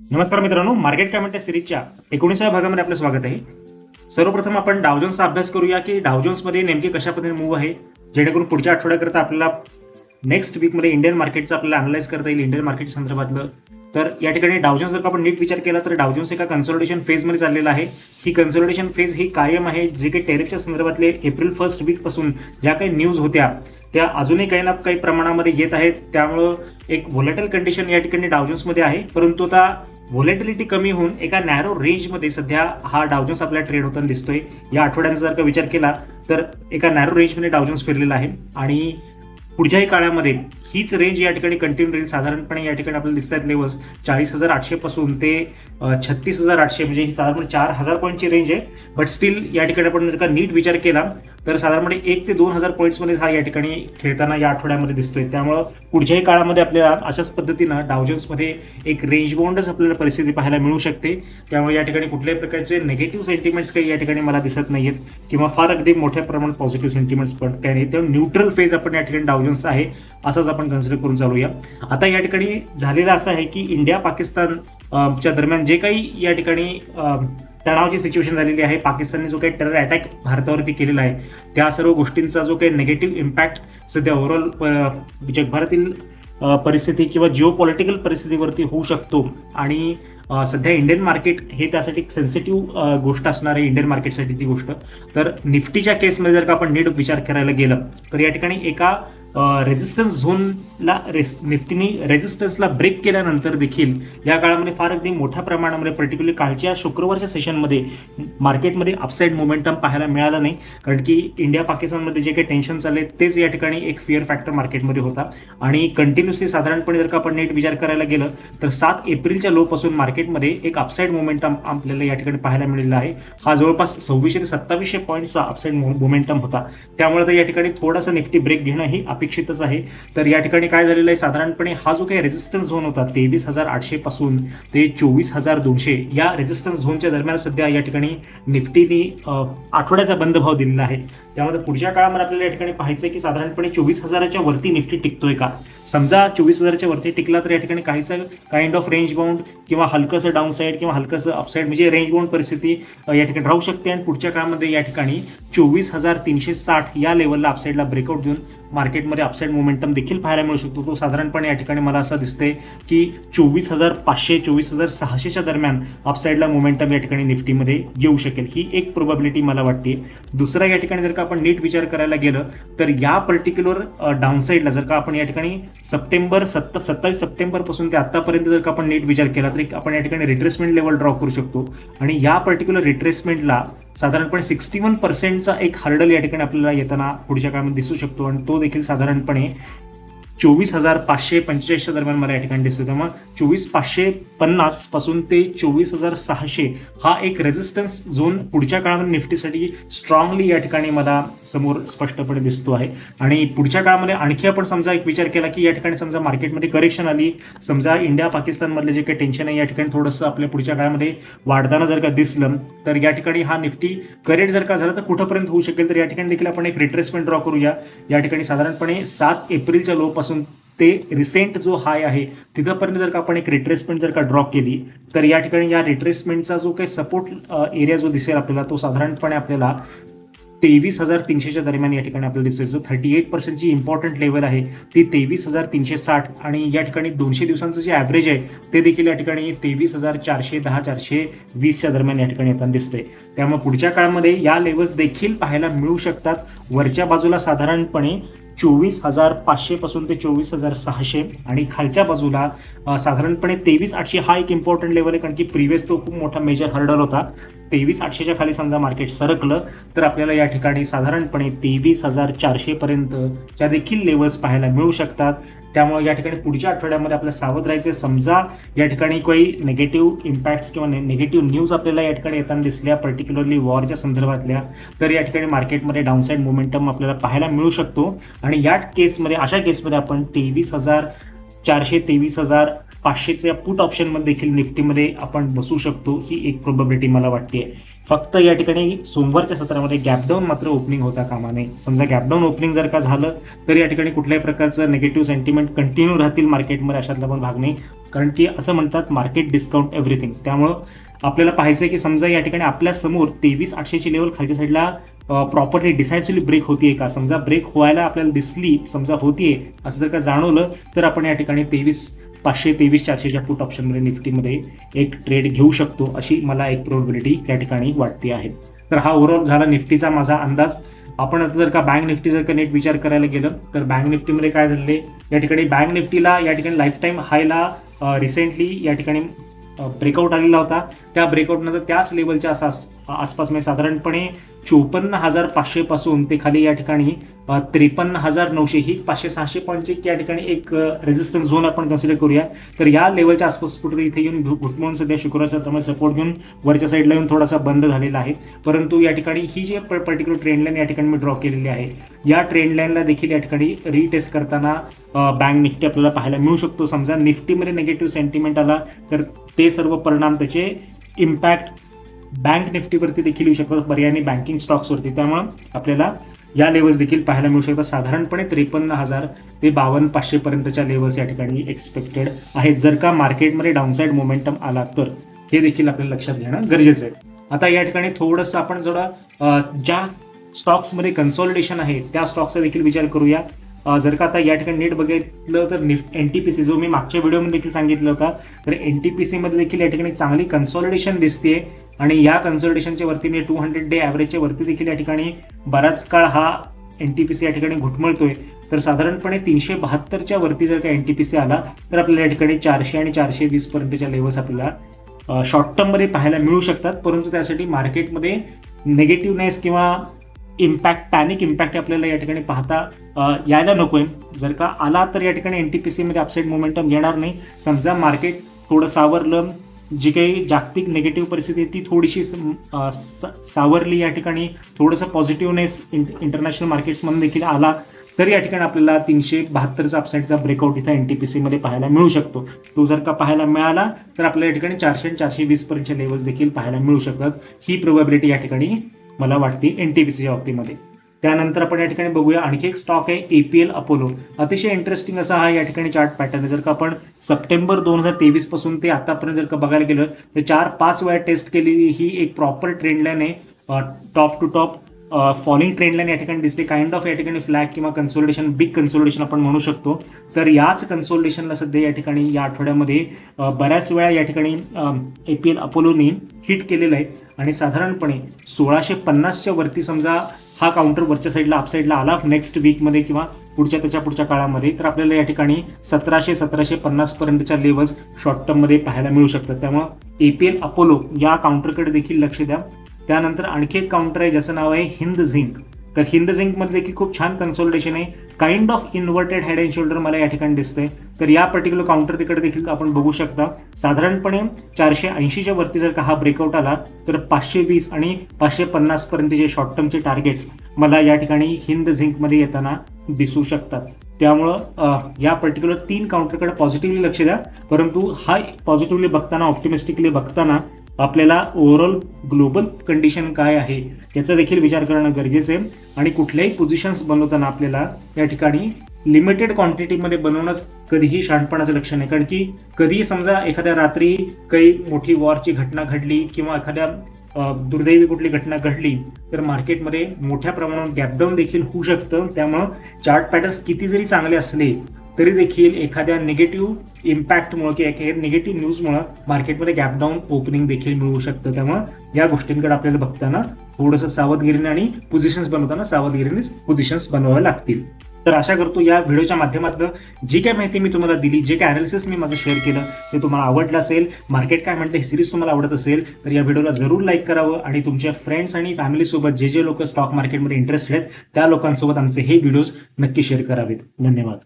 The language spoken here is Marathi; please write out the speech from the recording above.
नमस्कार मित्रांनो मार्केट कमेंट सिरीजच्या एकोणीसाव्या भागामध्ये आपलं स्वागत आहे. सर्वप्रथम आपण डावजोन्सचा अभ्यास करूया की डावजोन्समध्ये नेमके कशा पद्धतीने मूव्ह आहे जेणेकरून पुढच्या आठवड्याकरता आपल्याला नेक्स्ट वीकमध्ये इंडियन मार्केटचं आपल्याला अनालाइज करता येईल इंडियन मार्केट संदर्भातलं. तर या ठिकाणी डावजन्स जर का आपण नीट विचार केला तर डावजन्स एका कन्सॉलिडेशन फेजमध्ये चाललेला आहे. ही कन्सॉलिडेशन फेज ही कायम आहे जे काही टेरिफच्या संदर्भातले एप्रिल फर्स्ट वीकपासून ज्या काही न्यूज होत्या त्या अजूनही काही ना काही प्रमाणामध्ये येत आहेत. त्यामुळं एक व्होलेटल कंडिशन या ठिकाणी डावजोन्समध्ये आहे. परंतु आता व्होलेटिलिटी कमी होऊन एका नॅरो रेंजमध्ये सध्या हा डावजन्स आपल्या ट्रेड होताना दिसतोय. या आठवड्यांचा जर का विचार केला तर एका नॅरो रेंजमध्ये डावजन्स फिरलेला आहे. आणि पुढच्याही काळामध्ये हीच रेंज या ठिकाणी कंटिन्यू रेंज साधारणपणे या ठिकाणी आपल्याला दिसत आहेत लेवल्स चाळीस हजार आठशे पासून ते छत्तीस हजार आठशे म्हणजे ही साधारण चार हजार पॉईंटची रेंज आहे. बट स्टील या ठिकाणी आपण जर का नीट विचार केला तर साधारणपणे एक ते दोन हजार पॉईंट्समध्ये हा या ठिकाणी खेळताना या आठवड्यामध्ये दिसतोय. त्यामुळं पुढच्याही काळामध्ये आपल्याला अशाच पद्धतीनं डावजन्समध्ये एक रेंज बाउंडच आपल्याला परिस्थिती पाहायला मिळू शकते. त्यामुळे या ठिकाणी कुठल्याही प्रकारचे नेगेटिव्ह सेंटिमेंट्स काही या ठिकाणी मला दिसत नाहीयेत किंवा फार अगदी मोठ्या प्रमाणात पॉझिटिव्ह सेंटिमेंट्स पण काही नाही तेव्हा न्यूट्रल फेज आपण या ठिकाणी डावजन्स आहे असंच आपण कन्सिडर करून चालूया. आता या ठिकाणी झालेलं असं आहे की इंडिया पाकिस्तान च्या दरम्यान जे काही या ठिकाणी तणावाची सिच्युएशन झालेली आहे पाकिस्तानने जो काही टेरर अटॅक भारतावरती केलेला आहे त्या सर्व गोष्टींचा जो काही नेगेटिव्ह इम्पॅक्ट सध्या ओव्हरऑल जगभरातील परिस्थिती किंवा जिओ पॉलिटिकल परिस्थितीवरती होऊ शकतो. आणि सध्या इंडियन मार्केट हे त्यासाठी एक सेन्सिटिव्ह गोष्ट असणार आहे इंडियन मार्केटसाठी ती गोष्ट. तर निफ्टीच्या केसमध्ये जर का आपण नीट विचार करायला गेलं तर या ठिकाणी एका रेझिस्टन्स झोनला रेस निफ्टीने रेझिस्टन्सला ब्रेक केल्यानंतर देखील या काळामध्ये फार अगदी मोठ्या प्रमाणामध्ये पर्टिक्युलर कालच्या शुक्रवारच्या सेशनमध्ये मार्केटमध्ये अपसाईड मोमेंटम पाहायला मिळाला नाही. कारण की इंडिया पाकिस्तानमध्ये जे काही टेन्शन चालले तेच या ठिकाणी एक फिअर फॅक्टर मार्केटमध्ये होता. आणि कंटिन्युअसली साधारणपणे जर का आपण नेट विचार करायला गेलं तर सात एप्रिलच्या लोपासून मार्केटमध्ये एक अपसाईड मोमेंटम आपल्याला या ठिकाणी पाहायला मिळालेला आहे. हा जवळपास सव्वीसशे ते सत्तावीसशे पॉईंटचा अपसाईड मोमेंटम होता. त्यामुळे तर या ठिकाणी थोडासा निफ्टी ब्रेक घेणं ही अपेक्षितच आहे. तर या ठिकाणी काय झालेलं आहे? साधारणपणे हा जो काही रेजिस्टन्स झोन होता तेवीस हजार आठशे पासून ते चोवीस हजार दोनशे या रेजिस्टन्स झोनच्या दरम्यान सध्या या ठिकाणी निफ्टीने आठवड्याचा बंद भाव दिलेला आहे. त्यामध्ये पुढच्या काळामध्ये आपल्याला या ठिकाणी पाहायचं आहे की साधारणपणे चोवीस हजाराच्या वरती निफ्टी टिकतोय का? समजा चोवीस हजाराच्या वरती टिकला तर या ठिकाणी काहीसं काइंड ऑफ रेंज बाउंड किंवा हलकंसं डाऊन साईड किंवा हलकंसं अपसाईड म्हणजे रेंज बाउंड परिस्थिती या ठिकाणी राहू शकते. आणि पुढच्या काळामध्ये या ठिकाणी चोवीस हजार तीनशे साठ या लेवलला अपसाईडला ब्रेकआउट देऊन मार्केटमध्ये अपसाईड मोमेंटम देखील पाहायला मिळू शकतो. तो साधारणपणे या ठिकाणी मला असं दिसते की चोवीस हजार पाचशे चोवीस हजार सहाशेच्या दरम्यान अपसाईडला मोमेंटम या ठिकाणी निफ्टीमध्ये येऊ शकेल. ही एक प्रोबॅबिलिटी मला वाटते. दुसरा या ठिकाणी जर का आपण नीट विचार करायला गेलं तर या पर्टिक्युलर डाऊनसाईडला जर का आपण या ठिकाणी सप्टेंबर सत्ता सत्तावीस सप्टेंबरपासून ते आत्तापर्यंत जर का आपण नीट विचार केला तर एक आपण या ठिकाणी रिट्रेसमेंट लेवल ड्रॉ करू शकतो. आणि या पर्टिक्युलर रिट्रेसमेंटला साधारणपणे सिक्स्टी वन पर्सेंटचा एक हर्डल या ठिकाणी आपल्याला येताना पुढच्या काळामध्ये दिसू शकतो आणि तो देखील साधारणपणे चोवीस हजार पाचशे पंचेचाळीसच्या दरम्यान मला या ठिकाणी दिसतो त्यामुळे चोवीस पाचशे पन्नासपासून ते चोवीस हजार सहाशे हा एक रेझिस्टन्स झोन पुढच्या काळामध्ये निफ्टीसाठी स्ट्रॉंगली या ठिकाणी मला समोर स्पष्टपणे दिसतो आहे. आणि पुढच्या काळामध्ये आणखी आपण समजा एक विचार केला की या ठिकाणी समजा मार्केटमध्ये करेक्शन आली. समजा इंडिया पाकिस्तानमधले जे काही टेन्शन आहे या ठिकाणी थोडंसं आपल्या पुढच्या काळामध्ये वाढताना जर का दिसलं तर या ठिकाणी हा निफ्टी करेक्ट जर का झाला तर कुठंपर्यंत होऊ शकेल? तर या ठिकाणी देखील आपण एक रिट्रेसमेंट ड्रॉ करूया. या ठिकाणी साधारणपणे सात एप्रिलच्या लो पासून ते रिसेंट जो हाय आहे तिथंपर्यंत जर का आपण एक रिट्रेसमेंट जर का ड्रॉ केली तर या ठिकाणी या रिट्रेसमेंटचा जो काही सपोर्ट एरिया जो दिसेल आपल्याला तो साधारणपणे आपल्याला तेवीस हजार तीनशेच्या दरम्यान या ठिकाणी आपल्याला दिसतोय. जो थर्टी एट पर्सेंट जी इम्पॉर्टंट लेवल आहे ती तेवीस हजार तीनशे साठ आणि या ठिकाणी दोनशे दिवसांचं जे ॲव्हरेज आहे ते देखील या ठिकाणी तेवीस हजार चारशे दहा चारशे वीसच्या दरम्यान या ठिकाणी येताना दिसते त्यामुळे पुढच्या काळामध्ये या लेवल्स देखील पाहायला मिळू शकतात. वरच्या बाजूला साधारणपणे चोवीस हजार पाचशे पासून ते चोवीस हजार सहाशे आणि खालच्या बाजूला साधारणपणे तेवीस आठशे हा एक इम्पॉर्टंट लेवल आहे कारण की प्रिव्हियस तो खूप मोठा मेजर हर्डल होता. तेवीस आठशेच्या खाली समजा मार्केट सरकलं तर आपल्याला या ठिकाणी साधारणपणे तेवीस हजार चारशेपर्यंतच्या देखील लेवल्स पाहायला मिळू शकतात. त्यामुळे या ठिकाणी पुढच्या आठवड्यामध्ये आपल्याला सावध राहायचे समजा या ठिकाणी काही निगेटिव्ह इम्पॅक्ट्स किंवा निगेटिव्ह न्यूज आपल्याला या ठिकाणी येताना दिसल्या पर्टिक्युलरली वॉरच्या संदर्भातल्या तर या ठिकाणी मार्केटमध्ये डाऊनसाईड मोमेंटम आपल्याला पाहायला मिळू शकतो. आणि या केसमध्ये अशा केसमध्ये आपण तेवीस हजार चारशे तेवीस हजार पाचशेच्या पुट ऑप्शनमध्ये देखील निफ्टीमध्ये आपण बसू शकतो ही एक प्रोबॅबिलिटी मला वाटते फक्त या ठिकाणी सोमवारच्या सत्रामध्ये गॅपडाऊन मात्र ओपनिंग होता कामा नये. समजा गॅपडाऊन ओपनिंग जर का झालं तर या ठिकाणी कुठल्याही प्रकारचं निगेटिव्ह सेंटिमेंट कंटिन्यू राहतील मार्केटमध्ये अशातला पण भाग नाही. कारण की असं म्हणतात मार्केट डिस्काउंट एव्हरीथिंग त्यामुळं आपल्याला पाहायचं आहे की समजा या ठिकाणी आपल्यासमोर तेवीस आठशेची लेवल खालच्या साईडला प्रॉपरली डिसायसिव्हली ब्रेक होतीये का? समजा ब्रेक व्हायला आपल्याला दिसली समजा होतीये असं जर का जाणवलं तर आपण या ठिकाणी तेवीस पाचशे तेवीस चारशेच्या पुट ऑप्शनमध्ये निफ्टीमध्ये एक ट्रेड घेऊ शकतो अशी मला एक प्रोबेबिलिटी या ठिकाणी वाटते आहे. तर हा ओव्हरऑल झाला निफ्टीचा माझा अंदाज. आपण आता जर का बँक निफ्टी जर का नेट विचार करायला गेलं तर बँक निफ्टीमध्ये काय झालेले? या ठिकाणी बँक निफ्टीला या ठिकाणी लाईफ टाईम हायला रिसेंटली या ठिकाणी ब्रेकआउट आलेला होता. त्या ब्रेकआउटनंतर त्याच लेवलच्या असा आसपास म्हणजे साधारणपणे चोपन्न हजार पाचशे पासून ते खाली या ठिकाणी त्रेपन्न हजार नऊशे ही पाचशे सहाशे पॉईंटची या ठिकाणी एक रेजिस्टन्स झोन आपण कन्सिडर करूया. तर या लेवलच्या आसपास कुठे इथे येऊन घु- घुटमळून सध्या शुक्रवारचा त्यामुळे सपोर्ट घेऊन वरच्या साईडला येऊन थोडासा बंद झालेला आहे. परंतु या ठिकाणी ही जी पर्टिक्युलर ट्रेंड लाईन या ठिकाणी मी ड्रॉ केलेली आहे या ट्रेंड लाईनला देखील या ठिकाणी रिटेस्ट करताना बँक निफ्टी आपल्याला पाहायला मिळू शकतो. समजा निफ्टीमध्ये निगेटिव्ह सेंटिमेंट आला तर ते सर्व परिणाम त्याचे इम्पॅक्ट बँक निफ्टीवरती देखील येऊ शकतात. पर्यायाने बँकिंग स्टॉक्सवरती त्यामुळं आपल्याला या लेवल्स देखील पाहायला मिळू शकतात. साधारणपणे त्रेपन्न हजार ते बावन्न पाचशे पर्यंतच्या लेवल्स या ठिकाणी एक्सपेक्टेड आहेत. जर का मार्केटमध्ये डाऊनसाईड मोमेंटम आला तर हे देखील आपल्याला लक्षात घेणं गरजेचं आहे. आता या ठिकाणी थोडंसं आपण जरा ज्या स्टॉक्समध्ये कन्सॉलिडेशन आहे त्या स्टॉक्सचा देखील विचार करूया. जर का आता या ठिकाणी नीट बघितलं तर एन टी पी सी जो मी मागच्या व्हिडिओमध्ये देखील सांगितलं होता तर एन टी पी सीमध्ये देखील या ठिकाणी चांगली कन्सॉलिडेशन दिसते आणि या कन्सॉलिडेशनच्या वरती म्हणजे टू हंड्रेड डे ॲव्हरेजच्या वरती देखील या ठिकाणी बराच काळ हा एन टी पी सी या ठिकाणी घुटमळतोय. तर साधारणपणे तीनशे बहात्तरच्या वरती जर का एन टी पी सी आला तर आपल्याला या ठिकाणी चारशे आणि चारशे वीस पर्यंतच्या लेवल्स आपल्याला शॉर्ट टर्ममध्ये पाहायला मिळू शकतात. परंतु त्यासाठी मार्केटमध्ये नेगेटिव्हनेस किंवा इम्पॅक्ट पॅनिक इम्पॅक्ट आपल्याला या ठिकाणी पाहता यायला यायला नकोय जर का आला तर या ठिकाणी एन टी पी सीमध्ये अपसाईड मोमेंटम येणार नाही. समजा मार्केट थोडं सावरलं जी काही जागतिक निगेटिव्ह परिस्थिती ती थोडीशी स- सावरली या ठिकाणी. थोडंसं पॉझिटिव्हनेस इंटरनॅशनल मार्केट्समधून देखील आला तर या ठिकाणी आपल्याला तीनशे बहात्तरचा अपसाईडचा ब्रेकआउट इथं एन टी पी सीमध्ये पाहायला मिळू शकतो. तो जर का पाहायला मिळाला तर आपल्याला या ठिकाणी चारशे चारशे वीस लेवल्स देखील पाहायला मिळू शकतात. ही प्रोबॅबिलिटी या ठिकाणी मला वाटते एन टी पी सीच्या बाबतीमध्ये. त्यानंतर आपण या ठिकाणी बघूया आणखी एक स्टॉक आहे ए पी एल अपोलो अतिशय इंटरेस्टिंग असा हा या ठिकाणी चार्ट पॅटर्न आहे. जर का आपण सप्टेंबर दोन हजार तेवीसपासून ते आतापर्यंत जर का बघायला गेलं तर चार पाच वेळा टेस्ट केलेली ही एक प्रॉपर ट्रेंड लाईन आहे. Top to top falling trendline या ठिकाणी दिसते काइंड ऑफ या ठिकाणी फ्लॅग किंवा कन्सोलिडेशन बिग कन्सोलिडेशन आपण म्हणू शकतो. तर याच कन्सोलिडेशनला सध्या या ठिकाणी या आठवड्यामध्ये बऱ्याच वेळा या ठिकाणी ए पी एल अपोलोनी हिट केलेलं आहे. आणि साधारणपणे सोळाशे पन्नासच्या वरती समजा हा काउंटर वरच्या साईडला अपसाईडला आला नेक्स्ट वीकमध्ये किंवा पुढच्या त्याच्या पुढच्या काळामध्ये तर आपल्याला या ठिकाणी सतराशे सतराशे पन्नासपर्यंतच्या लेवल्स शॉर्ट टर्ममध्ये पाहायला मिळू शकतात. त्यामुळं ए पी एल अपोलो या काउंटरकडे देखील लक्ष द्या. त्यानंतर आणखी एक काउंटर आहे ज्याचं नाव आहे हिंद झिंक. तर हिंद झिंकमध्ये देखील खूप छान कन्सोलिडेशन आहे. Kind of inverted head and shoulder मला या ठिकाणी दिसतंय. तर या पर्टिक्युलर काउंटर तिकडे देखील आपण बघू शकता. साधारणपणे चारशे ऐंशीच्या वरती जर का हा ब्रेकआउट आला तर पाचशे वीस आणि पाचशे पन्नास पर्यंतचे शॉर्ट टर्मचे टार्गेट्स मला या ठिकाणी हिंद झिंकमध्ये येताना दिसू शकतात. त्यामुळं या पर्टिक्युलर तीन काउंटरकडे पॉझिटिव्हली लक्ष द्या. परंतु हा पॉझिटिव्हली बघताना ऑप्टिमिस्टिकली बघताना आपल्याला ओव्हरऑल ग्लोबल कंडिशन काय आहे याचा देखील विचार करणं गरजेचं आहे. आणि कुठल्याही पोझिशन्स बनवताना आपल्याला या ठिकाणी लिमिटेड क्वांटिटीमध्ये बनवणंच कधीही शाणपणाचं लक्ष नाही. कारण की कधीही समजा एखाद्या रात्री काही मोठी वॉरची घटना घडली किंवा एखाद्या दुर्दैवी कुठली घटना घडली तर मार्केटमध्ये मोठ्या प्रमाणात गॅपडाऊन देखील होऊ शकतं. त्यामुळं चार्ट पॅटर्न्स किती जरी चांगले असले तरी देखील एखाद्या निगेटिव्ह इम्पॅक्टमुळं किंवा एखाद्या निगेटिव्ह न्यूजमुळं मार्केटमध्ये गॅपडाऊन ओपनिंग देखील मिळू शकतं. त्यामुळं या गोष्टींकडे आपल्याला बघताना थोडंसं सावधगिरीने आणि पोझिशन्स बनवताना सावधगिरीनेच पोझिशन्स बनवाव्या लागतील. तर आशा करतो या व्हिडिओच्या माध्यमातून जी काय माहिती मी तुम्हाला दिली जे काय अनालिसिस मी माझं शेअर केलं ते तुम्हाला आवडलं असेल मार्केट काय म्हणतं ही सिरीज तुम्हाला आवडत असेल तर या व्हिडिओला जरूर लाईक करावं आणि तुमच्या फ्रेंड्स आणि फॅमिलीसोबत जे जे लोक स्टॉक मार्केटमध्ये इंटरेस्टेड आहेत त्या लोकांसोबत आमचे हे व्हिडिओज नक्की शेअर करावेत. धन्यवाद.